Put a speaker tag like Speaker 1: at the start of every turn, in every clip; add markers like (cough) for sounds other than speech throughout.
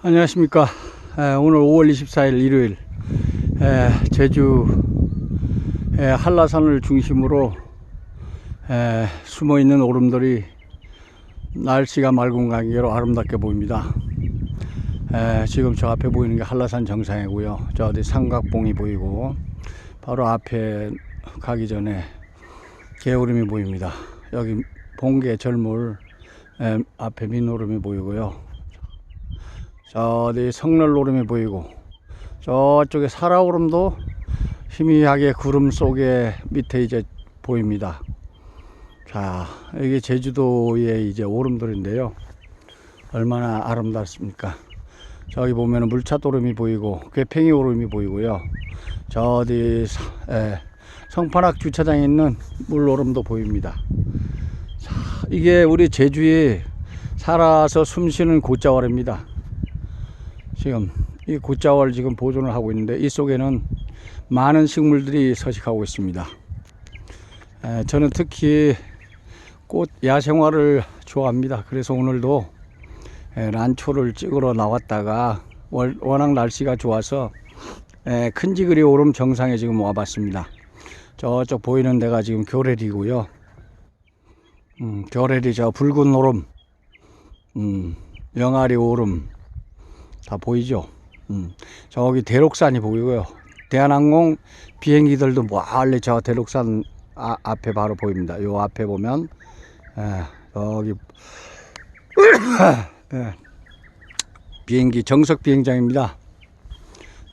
Speaker 1: 안녕하십니까. 에, 오늘 5월 24일 일요일 에, 제주 에, 한라산을 중심으로 에, 숨어 있는 오름들이 날씨가 맑은 관계로 아름답게 보입니다. 에, 지금 저 앞에 보이는 게 한라산 정상이고요. 저 어디 삼각봉이 보이고 바로 앞에 가기 전에 개오름이 보입니다. 여기 봉계 절물 에, 앞에 민오름이 보이고요. 저 어디 성널오름이 보이고 저쪽에 사라오름도 희미하게 구름 속에 밑에 이제 보입니다. 자, 이게 제주도의 이제 오름들인데요. 얼마나 아름답습니까? 저기 보면은 물차도름이 보이고 괴팽이 오름이 보이고요. 저 어디 사- 에, 성판악 주차장에 있는 물오름도 보입니다. 자, 이게 우리 제주에 살아서 숨쉬는 곶자왈입니다. 지금 이 곶자왈 지금 보존을 하고 있는데 이 속에는 많은 식물들이 서식하고 있습니다. 에, 저는 특히 꽃 야생화를 좋아합니다. 그래서 오늘도 에, 란초를 찍으러 나왔다가 월- 워낙 날씨가 좋아서 에, 큰지그리 오름 정상에 지금 와봤습니다. 저쪽 보이는 데가 지금 교래리고요. 음, 교래리 저 붉은 오름, 음, 영아리 오름 다 보이죠? 음, 저기 대록산이 보이고요. 대한항공 비행기들도 멀리 저 대록산 아, 앞에 바로 보입니다. 요 앞에 보면 에, 여기 (coughs) 예, 비행기 정석 비행장입니다.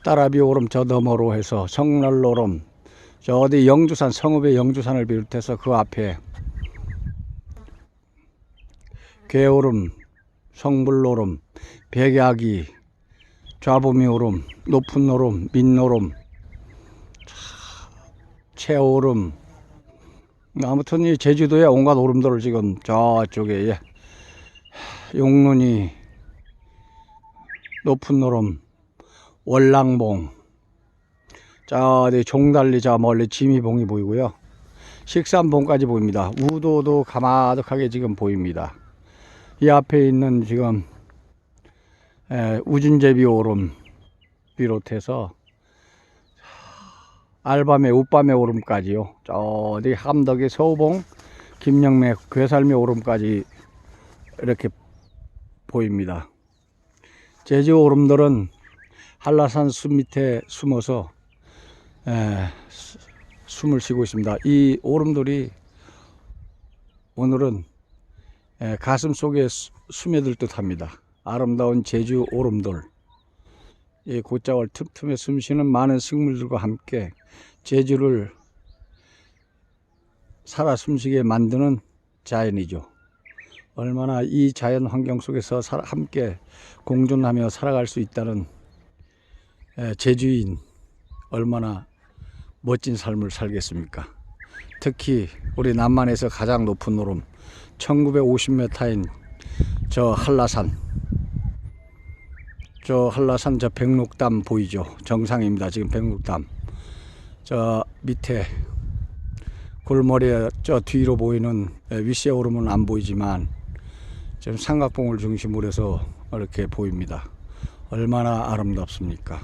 Speaker 1: 따라비 오름 저 너머로 해서 성날로름 저 어디 영주산 성읍의 영주산을 비롯해서 그 앞에 개오름 성불오름 백야기 좌보미 오름 높은 오름 민오름 채오름. 아무튼 이 제주도의 온갖 오름들을 지금 저쪽에 예. 용눈이 높은 오름 월랑봉. 자 어디 종달리 저 멀리 지미봉이 보이고요. 식산봉까지 보입니다. 우도도 가마득하게 지금 보입니다. 이 앞에 있는 지금 에, 우준제비 오름 비롯해서 알밤의 웃밤의 오름까지요. 저 어디 함덕의 서우봉, 김영매, 괴살미 오름까지 이렇게 보입니다. 제주 오름들은 한라산 숲 밑에 숨어서 에, 수- 숨을 쉬고 있습니다. 이 오름들이 오늘은 에, 가슴 속에 수- 스며들 듯 합니다. 아름다운 제주 오름들. 이 곶자월 틈틈에 숨쉬는 많은 식물들과 함께 제주를 살아 숨쉬게 만드는 자연이죠. 얼마나 이 자연 환경 속에서 살- 함께 공존하며 살아갈 수 있다는 에, 제주인 얼마나 멋진 삶을 살겠습니까? 특히 우리 남한에서 가장 높은 오름 1950m인 저 한라산 저 한라산 저 백록담 보이죠? 정상입니다. 지금 백록담. 저 밑에 골머리에 저 뒤로 보이는 위세 오름은 안 보이지만 지금 삼각봉을 중심으로 해서 이렇게 보입니다. 얼마나 아름답습니까